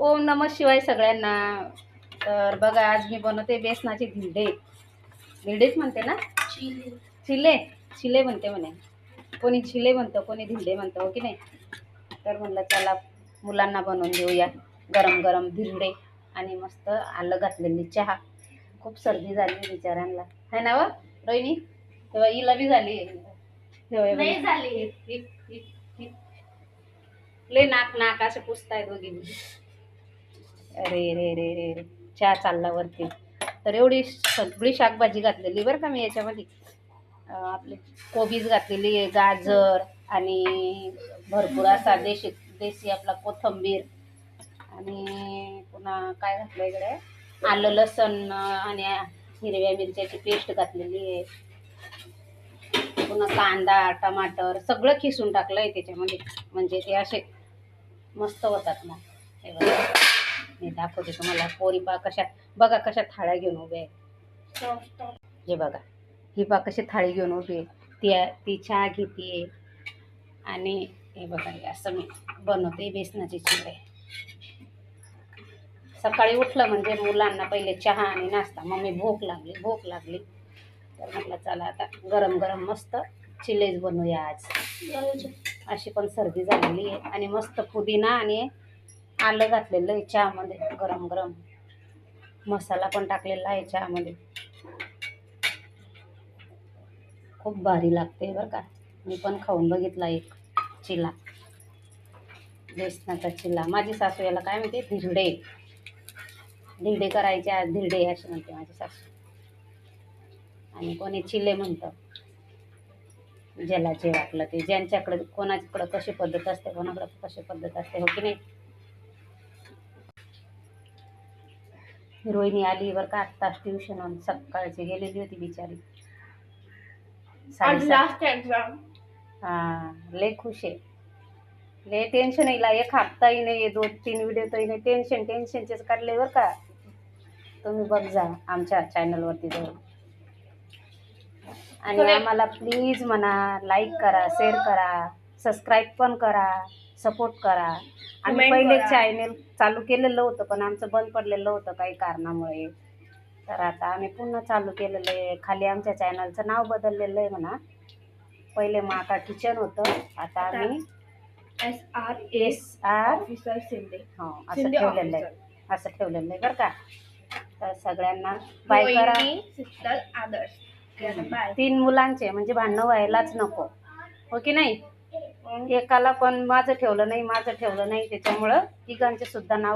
ओम नम शिवाय सगळ्यांना. तर बघा आज मी बनवते बेसनाचे धिरडे धिरडेच म्हणते ना? चिले. चिले? म्हणते म्हणे. कोणी चिले म्हणतं कोणी धिरडे म्हणतं हो की नाही? तर म्हणलं चला मुलांना बनवून देऊया. गरम गरम धिरडे आणि मस्त आलं घातलेली चहा. खूप सर्दी झाली बिचाऱ्यांना. है ना व? रोहिणी? तेव्हा हिला बी झाली. झाली. लय नाक नाक असं पुसताय दोघी अरे रे रे रे रे. चहा चालला वरती. तर एवढी सगळी शाकभाजी घातलेली बरं का मी याच्यामध्ये. आपले कोबीज घातलेली आहे गाजर आणि भरपूर असा देशी देशी आपला कोथंबीर आणि पुन्हा काय घातलं इकडे? आलं लसण आणि हिरव्या मिरच्याची पेस्ट घातलेली आहे. पुन्हा कांदा टमाटर सगळं खिसून टाकलं आहे त्याच्यामध्ये. म्हणजे ते असे मस्त होतात मग. हे बघा. मी दाखवते तुम्हाला. पोरी पा कशा बघा कशा थाळ्या घेऊन उभे आहे हे बघा ही पा कशी थाळी घेऊन उभी आहे. ती ती चहा घेते आणि हे बघा हे असं मी बनवते बेसनाचे चिवडे. सकाळी उठलं म्हणजे मुलांना पहिले चहा आणि नाश्ता. मम्मी भूक लागली भूक लागली. तर म्हटलं चला आता गरम गरम मस्त चिलेज बनवूया आज. अशी पण सर्दी झालेली आहे. आणि मस्त पुदिना आणि आलं घातलेलं आहे चहामध्ये गरम गरम. मसाला पण टाकलेला आहे चहामध्ये. खूप भारी लागते बरं का. मी पण खाऊन बघितला एक चिला. बेसनाचा चिला. माझी सासू याला काय म्हणते? धिरडे. धिरडे करायचे आज धिरडे असे म्हणते माझी सासू. आणि कोणी चिले म्हणतं. ज्याला जे वाटलं ते. ज्यांच्याकडे कोणाच्याकडं कशी पद्धत असते कोणाकडं कशी पद्धत असते हो की नाही? रोहिणी आली बरं का? आत्ताच ट्युशन सकाळची गेलेली होती बिचारी. आज साडेसात. लास्ट एक्झाम हा लय खुश आहे. लय टेन्शन येईल एक हप्ताही नाही दोन तीन व्हिडिओ तर नाही. टेन्शन टेन्शनचेच काढले बरं का? तुम्ही बघ जा आमच्या चॅनलवरती जाऊन. आणि. आम्हाला प्लीज म्हणा लाईक करा शेअर करा. सबस्क्राईब पण करा सपोर्ट करा. आम्ही Comment पहिले करा. चॅनल चालू केलेलं होतं पण आमचं बंद पडलेलं होतं काही कारणामुळे. तर आता आम्ही पुन्हा चालू केलेलं आहे. खाली आमच्या चॅनलचं नाव बदललेलं आहे म्हणा. पहिले माका किचन होतं. आता आम्ही S R S R officer Shinde. हो असं शिंदे ठेवलेलं आहे. ऑफिसर असं ठेवलेलं आहे बरं का. तर सगळ्यांना बाय करा. शीतल आदर्श. बाय तीन मुलांचे म्हणजे भांडणं व्हायलाच नको. हो की नाही? एकाला पण माझं ठेवलं नाही माझं ठेवलं नाही त्याच्यामुळं तिघांचे सुद्धा नाव